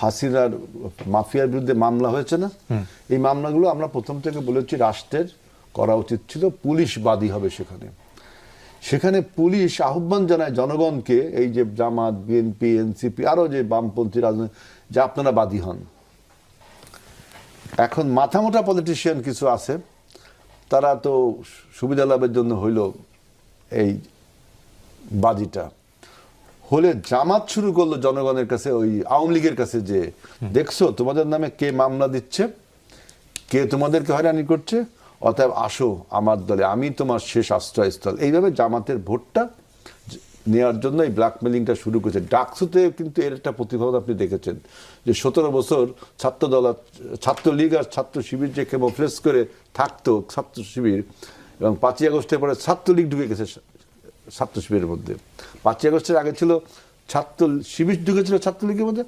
হাসিনার মাফিয়ার বিরুদ্ধে মামলা হয়েছে না? এই মামলাগুলো আমরা প্রথম থেকে বলেছি রাষ্ট্রের করা উচিত ছিল পুলিশ বাদী হবে সেখানে। সেখানে পুলিশ আহ্বান জানায় জনগণকে এই যে জামাত বিএনপি এনসিপি আরও যে বামপন্থী রাজনীতি যে আপনারা বাদী হন। এখন মাথামোটা পলিটিশিয়ান কিছু আছে তারা তো সুবিধা লাভের জন্য হইল এই বাজিটা হলে জামাত শুরু করল জনগণের কাছে, ওই আওয়ামী লীগের কাছে যে, দেখছ তোমাদের নামে কে মামলা দিচ্ছে, কে তোমাদেরকে হয়রানি করছে, অতএব আসো আমার দলে, আমি তোমার শেষ আশ্রয়স্থল। এইভাবে জামাতের ভোটটা নেওয়ার জন্য এই ব্ল্যাকমেলিংটা শুরু করেছে। ডাকসুতে কিন্তু এর একটা প্রতিফলন আপনি দেখেছেন, যে সতেরো বছর ছাত্র দল ছাত্রলীগ আর ছাত্র শিবির যে কেমোফ্লেস করে থাকতো ছাত্র শিবির, এবং পাঁচই আগস্টের পরে ছাত্রলীগ ঢুকে গেছে ছাত্র শিবিরের মধ্যে। পাঁচই আগস্টের আগে ছিল ছাত্র শিবির ঢুকেছিল ছাত্রলীগের মধ্যে।